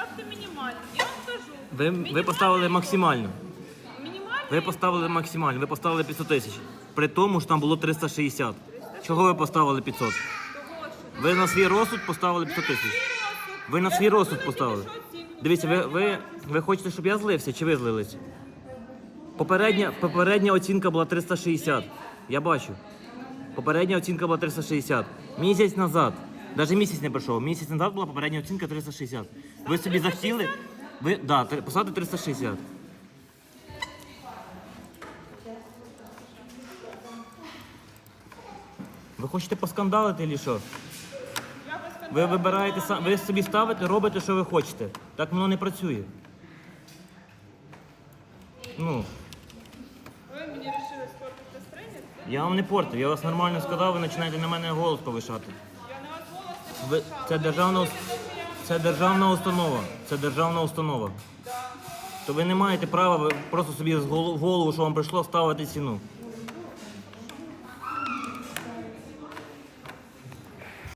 ставте мінімальну. Я вам кажу. Ви, ви поставили максимально. Мінімальна Ви поставили максимально, ви поставили 500 тисяч. При тому ж там було 360. Чого ви поставили 500? того, що Ви на свій розсуд поставили 500 тисяч. Ви на свій розсуд поставили. Дивіться, ви, ви, ви хочете, щоб я злився чи ви злились? Попередня, попередня оцінка була 360. Я бачу. Попередня оцінка була 360. Місяць назад. Навіть місяць не пройшов. Місяць назад була попередня оцінка 360. Ви собі захотіли? Ви, да, три- поставте 360. Ви хочете поскандалити чи що? Ви вибираєте сам, ви собі ставите, робите, що ви хочете. Так воно не працює. Ну, ви мені вирішили спортити настроєння. я вам не портив, я вас нормально сказав, ви починаєте на мене голос повишати. Це державна це державна установа. Це державна установа. То ви не маєте права ви просто собі в голову, що вам прийшло, ставити ціну.